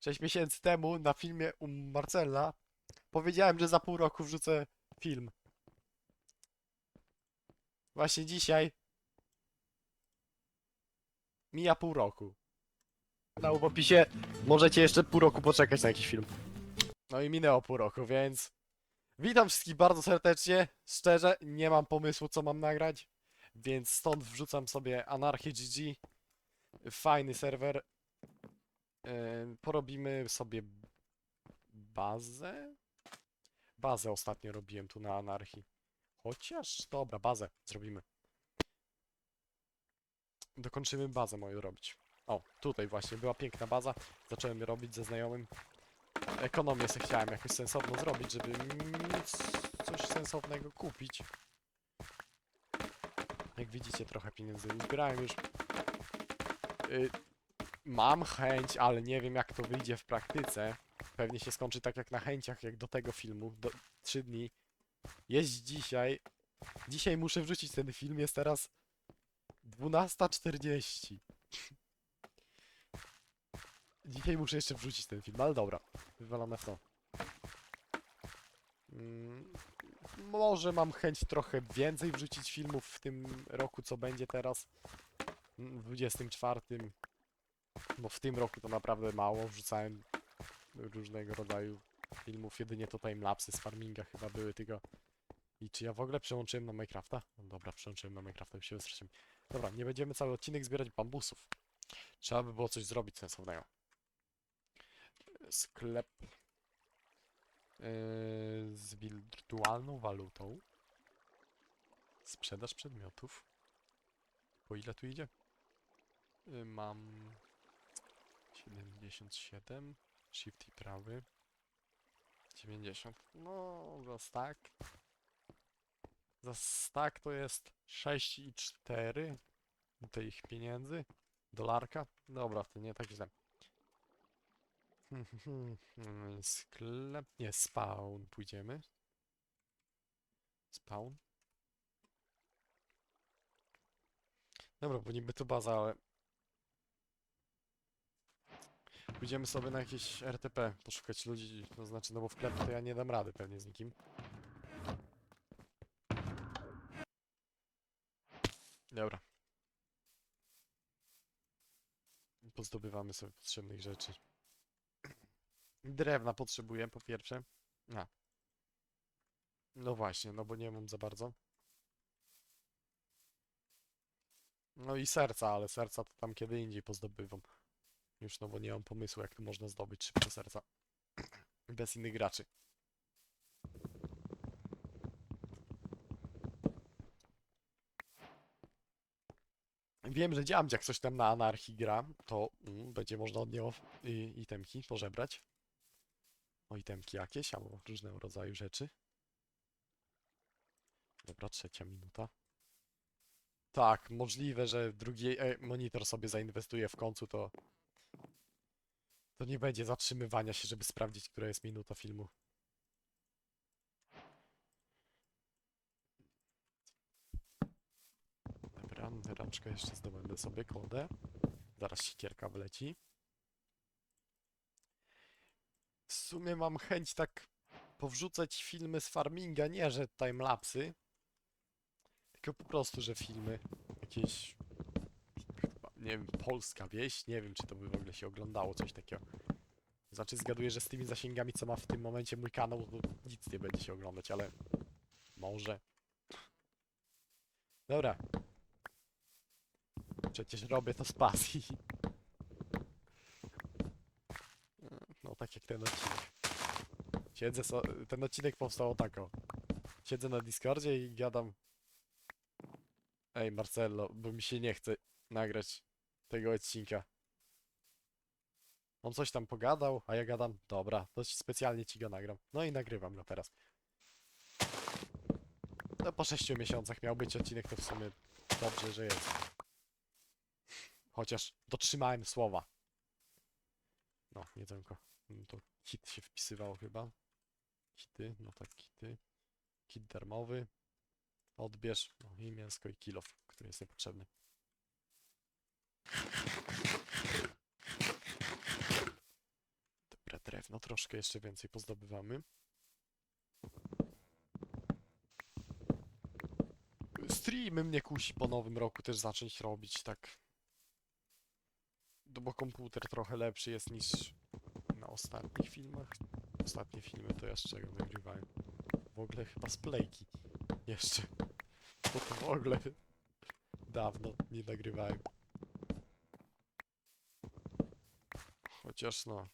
6 miesięcy temu na filmie u Marcella powiedziałem, że za pół roku wrzucę film. Właśnie dzisiaj mija pół roku. Na opisie możecie jeszcze pół roku poczekać na jakiś film. No i minęło pół roku, więc witam wszystkich bardzo serdecznie. Szczerze, nie mam pomysłu co mam nagrać, więc stąd wrzucam sobie Anarchię GG. Fajny serwer. Yy, porobimy sobie bazę. Bazę ostatnio robiłem tu na Anarchii. Chociaż, dobra, bazę zrobimy. Dokończymy bazę moją robić. O, tutaj właśnie była piękna baza. Zacząłem ją robić ze znajomym. Ekonomię sobie chciałem jakoś sensowną zrobić, żeby coś sensownego kupić. Jak widzicie, trochę pieniędzy uzbierałem już. Y, mam chęć, ale nie wiem jak to wyjdzie w praktyce. Pewnie się skończy tak jak na chęciach, jak do tego filmu. Do 3 dni. Jest dzisiaj. Dzisiaj muszę wrzucić ten film, jest teraz 12.40. Dzisiaj muszę jeszcze wrzucić ten film, ale dobra. Wywalone w to. Mm, może mam chęć trochę więcej wrzucić filmów w tym roku, co będzie teraz. W 24. Bo w tym roku to naprawdę mało. Wrzucałem różnego rodzaju filmów. Jedynie to timelapsy z farminga chyba były tylko. I czy ja w ogóle przełączyłem na Minecrafta? No dobra, przełączyłem na Minecrafta, już się wystraszyłem. Dobra, nie będziemy cały odcinek zbierać bambusów. Trzeba by było coś zrobić sensownego. Sklep yy, z wirtualną walutą. Sprzedaż przedmiotów. Po ile tu idzie? Yy, mam 77. Shift i prawy. 90. No, za stack. Za stack to jest 6 i 4 tych pieniędzy. Dolarka. Dobra, to nie tak źle. Sklep. Nie, spawn. Pójdziemy. Spawn. Dobra, bo niby to baza, ale Pójdziemy sobie na jakieś RTP, poszukać ludzi, to znaczy, no bo w klepie to ja nie dam rady pewnie z nikim. Dobra. Pozdobywamy sobie potrzebnych rzeczy. Drewna potrzebuję, po pierwsze. A. No właśnie, no bo nie mam za bardzo. No i serca, ale serca to tam kiedy indziej pozdobywam. Już no bo nie mam pomysłu jak tu można zdobyć szybko serca. Bez innych graczy. Wiem, że działam, jak coś tam na anarchii gra, to mm, będzie można od niego y, itemki pożebrać. O itemki jakieś, albo różnego rodzaju rzeczy. Dobra, trzecia minuta. Tak, możliwe, że drugi e, monitor sobie zainwestuje w końcu, to to nie będzie zatrzymywania się, żeby sprawdzić, która jest minuta filmu. Dobra, rączkę jeszcze zdobędę sobie kodę. Zaraz siekierka wleci. W sumie mam chęć tak powrzucać filmy z farminga, nie że timelapsy, tylko po prostu, że filmy jakieś nie wiem, polska wieś, nie wiem, czy to by w ogóle się oglądało, coś takiego. Znaczy, zgaduję, że z tymi zasięgami, co ma w tym momencie mój kanał, to nic nie będzie się oglądać, ale może. Dobra. Przecież robię to z pasji. No, tak jak ten odcinek. Siedzę so... Ten odcinek powstał tako. Siedzę na Discordzie i gadam. Ej, Marcello, bo mi się nie chce nagrać tego odcinka. On coś tam pogadał, a ja gadam, dobra, to specjalnie ci go nagram. No i nagrywam go teraz. No po 6 miesiącach miał być odcinek, to w sumie dobrze, że jest. Chociaż dotrzymałem słowa. No, jedzonko. No to kit się wpisywało chyba. Kity, no tak, kity. Kit darmowy. Odbierz. No i mięsko i kilof, który jest niepotrzebny. Drewno troszkę jeszcze więcej pozdobywamy. Streamy mnie kusi po nowym roku też zacząć robić, tak. No bo komputer trochę lepszy jest niż na ostatnich filmach. Ostatnie filmy to ja z czego nagrywałem? W ogóle chyba z Playki. Jeszcze. Bo to w ogóle dawno nie nagrywałem. Chociaż no,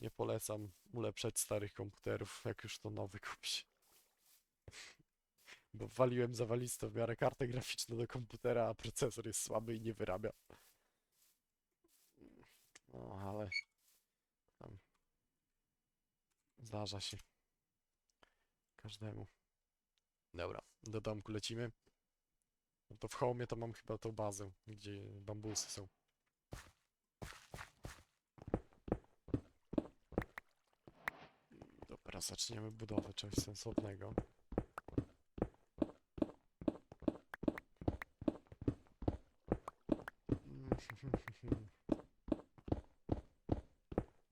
nie polecam ulepszać starych komputerów, jak już to nowy kupić. Bo waliłem zawalistą w miarę kartę graficzną do komputera, a procesor jest słaby i nie wyrabia. No, ale tam zdarza się każdemu. Dobra, do domku lecimy. No to w home to mam chyba tą bazę, gdzie bambusy są. Dobra, zaczniemy budowę czegoś sensownego.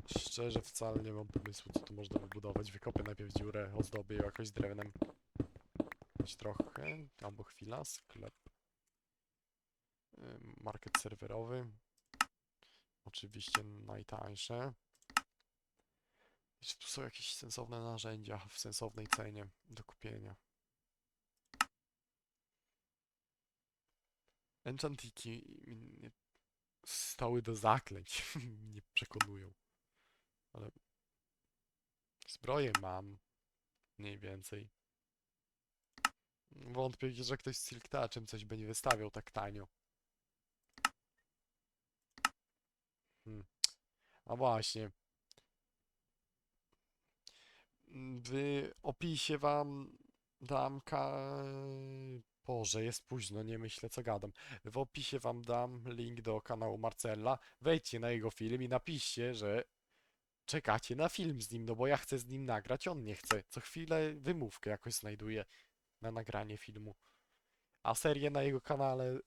Szczerze wcale nie mam pomysłu, co tu można wybudować. Wykopię najpierw dziurę, ozdobię ją jakoś drewnem. Choć trochę, albo chwila, sklep. Market serwerowy. Oczywiście najtańsze. Czy tu są jakieś sensowne narzędzia w sensownej cenie do kupienia? Enchantiki stały do zaklęć. nie przekonują. Ale zbroję mam. Mniej więcej. Wątpię, że ktoś z Silk Touchem coś będzie wystawiał tak tanio. Hmm. A właśnie. W opisie wam dam ka... Boże, jest późno, nie myślę co gadam. W opisie wam dam link do kanału Marcella. Wejdźcie na jego film i napiszcie, że czekacie na film z nim, no bo ja chcę z nim nagrać, on nie chce. Co chwilę wymówkę jakoś znajduje na nagranie filmu. A serie na jego kanale y,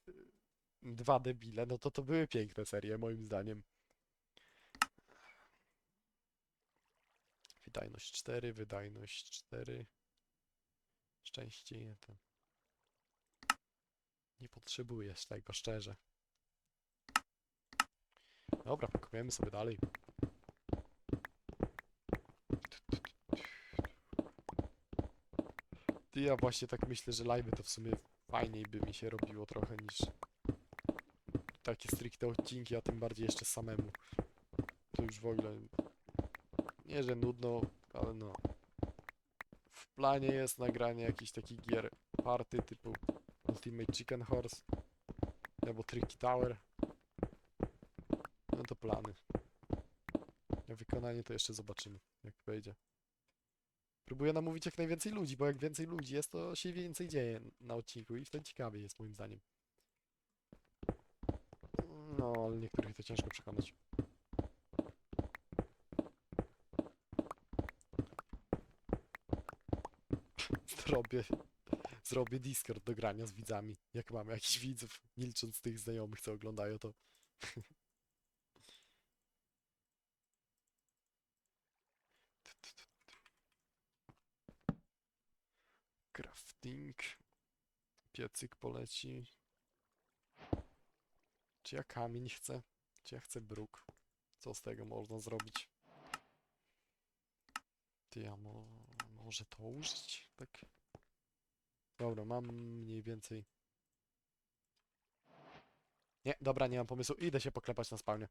Dwa debile, no to to były piękne serie moim zdaniem. Wydajność 4, wydajność 4. Szczęście 1. Nie potrzebujesz tego, szczerze. Dobra, kopiemy sobie dalej. Ty, ja właśnie tak myślę, że live to w sumie fajniej by mi się robiło trochę niż takie stricte odcinki, a tym bardziej jeszcze samemu. To już w ogóle nie, że nudno, ale no. W planie jest nagranie jakichś takich gier party typu Ultimate Chicken Horse albo Tricky Tower. No to plany. A wykonanie to jeszcze zobaczymy, jak wejdzie. Próbuję namówić jak najwięcej ludzi, bo jak więcej ludzi jest, to się więcej dzieje na odcinku i wtedy ciekawiej jest moim zdaniem. No, ale niektórych to ciężko przekonać. Zrobię, zrobię Discord do grania z widzami. Jak mamy jakichś widzów, nie licząc tych znajomych, co oglądają to. Crafting. Piecyk poleci. Czy ja kamień chcę? Czy ja chcę bruk? Co z tego można zrobić? Ty, ja mo może to użyć? Tak. Dobra, mam mniej więcej. Nie, dobra, nie mam pomysłu. Idę się poklepać na spawnie.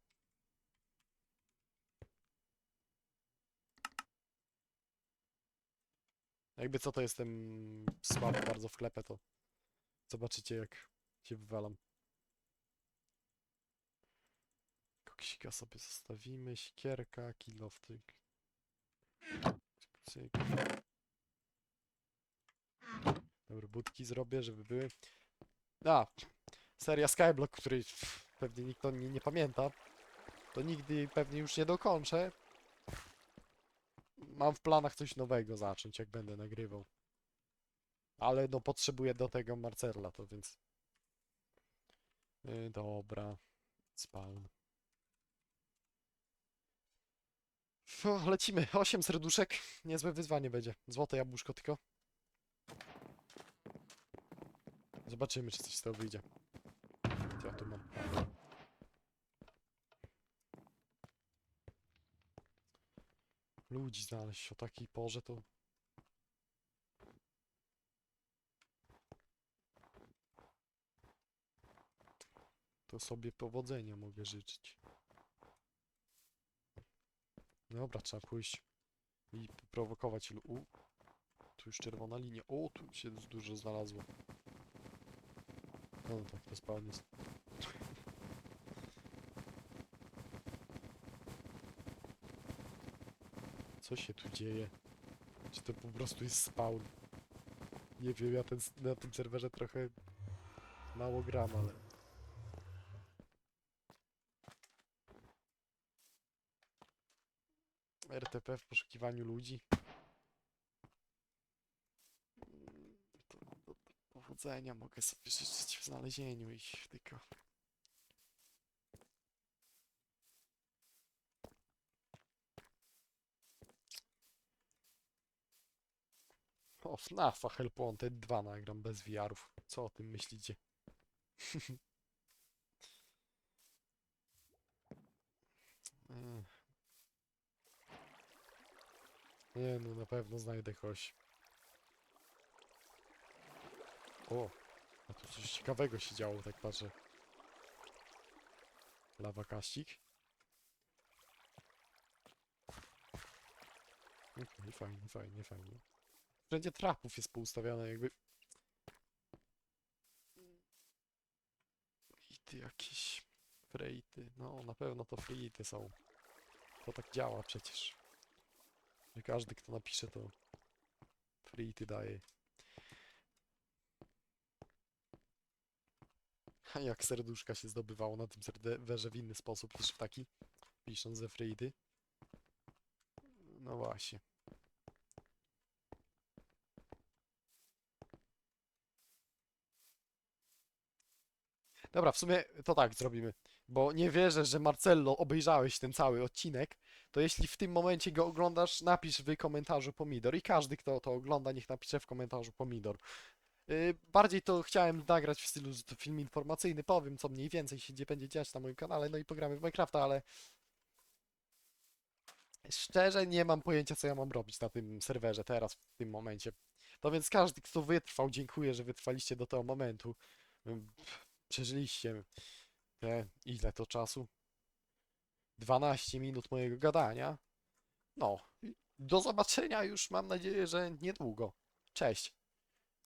Jakby co to jestem słaby bardzo w klepę, to zobaczycie jak się wywalam. Koksika sobie zostawimy, sikierka, kiloftyk. Cyk. Dobra, budki zrobię, żeby były. A, seria Skyblock, której pewnie nikt o niej nie pamięta. To nigdy pewnie już nie dokończę. Mam w planach coś nowego zacząć, jak będę nagrywał. Ale no potrzebuję do tego Marcella, to więc... Yy, dobra. Spawn. Lecimy. 8 serduszek. Niezłe wyzwanie będzie. Złote jabłuszko tylko. Zobaczymy, czy coś z tego wyjdzie. Co ja tu mam? Ludzi znaleźć o takiej porze to... To sobie powodzenia mogę życzyć. Dobra, trzeba pójść i prowokować. U, tu już czerwona linia. O, tu się dużo znalazło. No tak, to spawn jest. Co się tu dzieje? Czy to po prostu jest spawn? Nie wiem, ja ten, na tym serwerze trochę mało gram, ale... RTP w poszukiwaniu ludzi. Powodzenia mogę sobie życzyć w znalezieniu ich, tylko... O, FNAFa Help Wanted 2 nagram bez VR-ów. Co o tym myślicie? Nie no, na pewno znajdę kogoś. O, a tu coś ciekawego się działo, tak patrzę. Lawa kaścik. Okej, fajnie, fajnie, fajnie. Wszędzie trapów jest poustawiane jakby... I ty jakieś... Frejty. No, na pewno to frejty są. To tak działa przecież. Każdy, kto napisze, to frejty daje. A jak serduszka się zdobywało na tym serwerze w inny sposób niż w taki, pisząc ze frejty. No właśnie. Dobra, w sumie to tak zrobimy. Bo nie wierzę, że Marcello obejrzałeś ten cały odcinek. To jeśli w tym momencie go oglądasz, napisz w komentarzu pomidor. I każdy, kto to ogląda, niech napisze w komentarzu pomidor. Yy, bardziej to chciałem nagrać w stylu, film informacyjny. Powiem, co mniej więcej się będzie dziać na moim kanale. No i pogramy w Minecrafta, ale. Szczerze nie mam pojęcia, co ja mam robić na tym serwerze teraz, w tym momencie. To więc każdy, kto wytrwał, dziękuję, że wytrwaliście do tego momentu. Przeżyliście te, ile to czasu? 12 minut mojego gadania. No, do zobaczenia już mam nadzieję, że niedługo. Cześć.